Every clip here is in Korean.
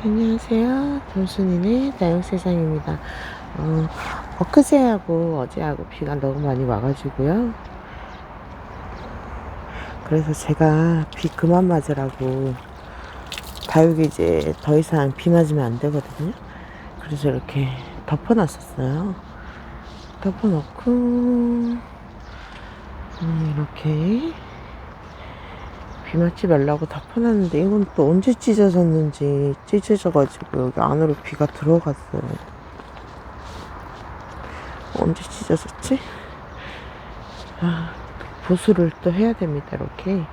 안녕하세요. 정순이네 다육세상입니다. 어, 엊그제하고 어제하고 비가 너무 많이 와가지고요. 그래서 제가 비 그만 맞으라고 다육이 이제 더 이상 비 맞으면 안 되거든요. 그래서 이렇게 덮어놨었어요. 덮어놓고 음, 이렇게 비 맞지 말라고 덮어놨는데 이건 또 언제 찢어졌는지 찢어져가지고 여기 안으로 비가 들어갔어요. 언제 찢어졌지? 아, 보수를 또 해야 됩니다. 이렇게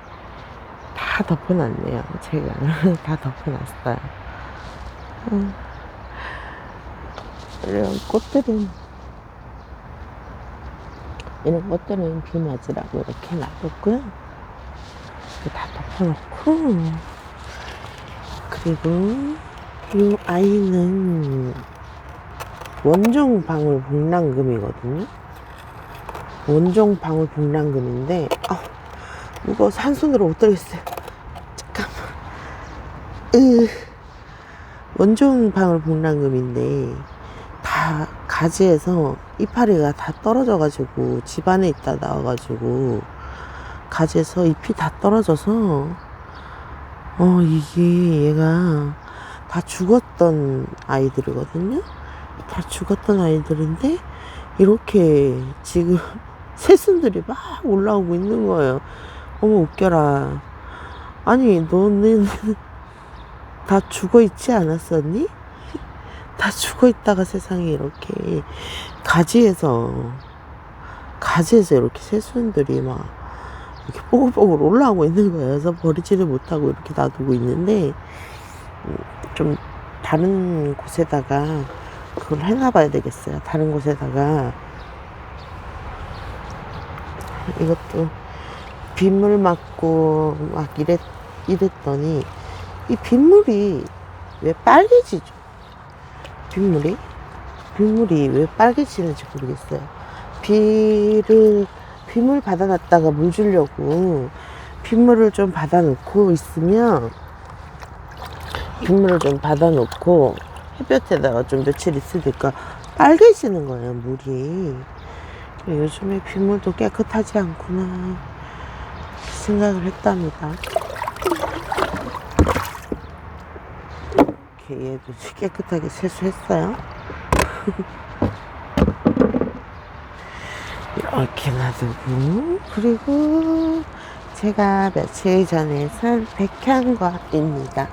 다 덮어놨네요. 제가 다 덮어놨어요. 음. 이런 꽃들은 이런 꽃들은 비 맞으라고 이렇게 놔뒀고요. 이렇게 다 덮어놓고 그리고 이 아이는 원종 방울 복랑금이거든요. 원종 방울 복랑금인데 아 무거워서 한 손으로 못 들겠어요. 잠깐만. 으 원종 방울 복랑금인데 다 가지에서 이파리가 다 떨어져가지고 집안에 있다 나와가지고 가지에서 잎이 다 떨어져서 어 이게 얘가 다 죽었던 아이들이거든요. 다 죽었던 아이들인데 이렇게 지금 새순들이 막 올라오고 있는 거예요. 어머 웃겨라. 아니 너는 다 죽어 있지 않았었니? 다 죽어 있다가 세상에 이렇게 가지에서 가지에서 이렇게 새순들이 막 이렇게 뽀글뽀글 올라오고 있는 거예요. 그래서 버리지를 못하고 이렇게 놔두고 있는데 음, 좀 다른 곳에다가 그걸 해놔 봐야 되겠어요. 다른 곳에다가 이것도 빗물 맞고 막 이랬, 이랬더니 이 빗물이 왜 빨개지죠? 빗물이? 빗물이 왜 빨개지는지 모르겠어요. 비를 빗물 받아놨다가 물 주려고 빗물을 좀 받아놓고 있으면 빗물을 좀 받아놓고 햇볕에다가 좀 며칠 있으니까 빨개지는 거예요 물이. 요즘에 빗물도 깨끗하지 않구나 생각을 했답니다. 이렇게 얘도 깨끗하게 세수했어요 이렇게 놔두고 그리고 제가 며칠 전에 산 백향과입니다.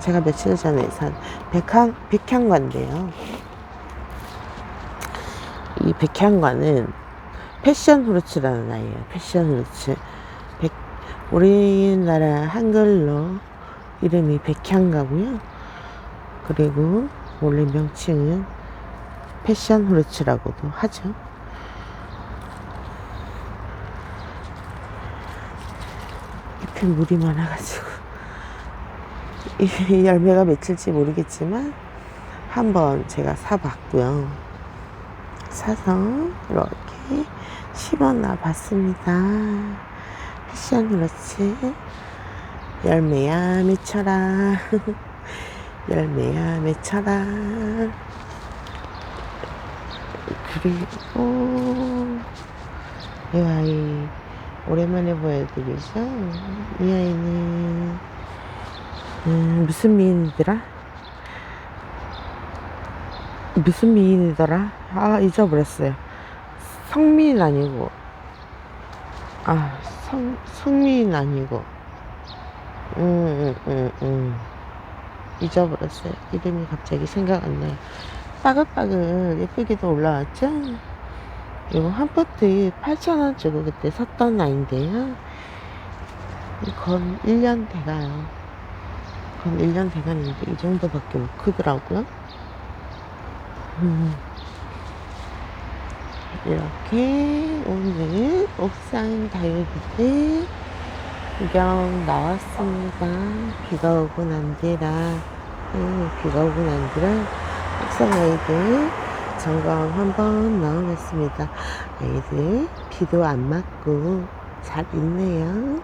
제가 며칠 전에 산 백향 백향과인데요. 이 백향과는 패션 후르츠라는 아이예요. 패션 후르츠. 백, 우리나라 한글로 이름이 백향과고요. 그리고 원래 명칭은 패션 후르츠라고도 하죠. 잎에 물이 많아가지고 이 열매가 맺힐지 모르겠지만 한번 제가 사봤고요. 사서 이렇게 심어놔 봤습니다. 패션 그렇지. 열매야 맺혀라. 열매야 맺혀라. 그리고 이 아이 오랜만에 보여드리죠. 이 아이는 음, 무슨 미인이더라? 무슨 미인이더라? 아 잊어버렸어요. 성미인 아니고 아 성, 성미인 아니고 음, 음, 음, 음. 잊어버렸어요. 이름이 갑자기 생각 안 나요. 빠글빠글 예쁘게도 올라왔죠? 이거 한 포트에 8,000원 주고 그때 샀던 아이인데요. 건 1년 돼가요. 건 1년 돼가는데 이 정도밖에 못 크더라고요. 음. 이렇게 오늘 옥상 다육이들 구경 나왔습니다. 비가 오고 난 뒤라, 음, 비가 오고 난 뒤라 옥상 아이들 점검 한번 넣어봤습니다. 아이들 비도 안 맞고 잘 있네요.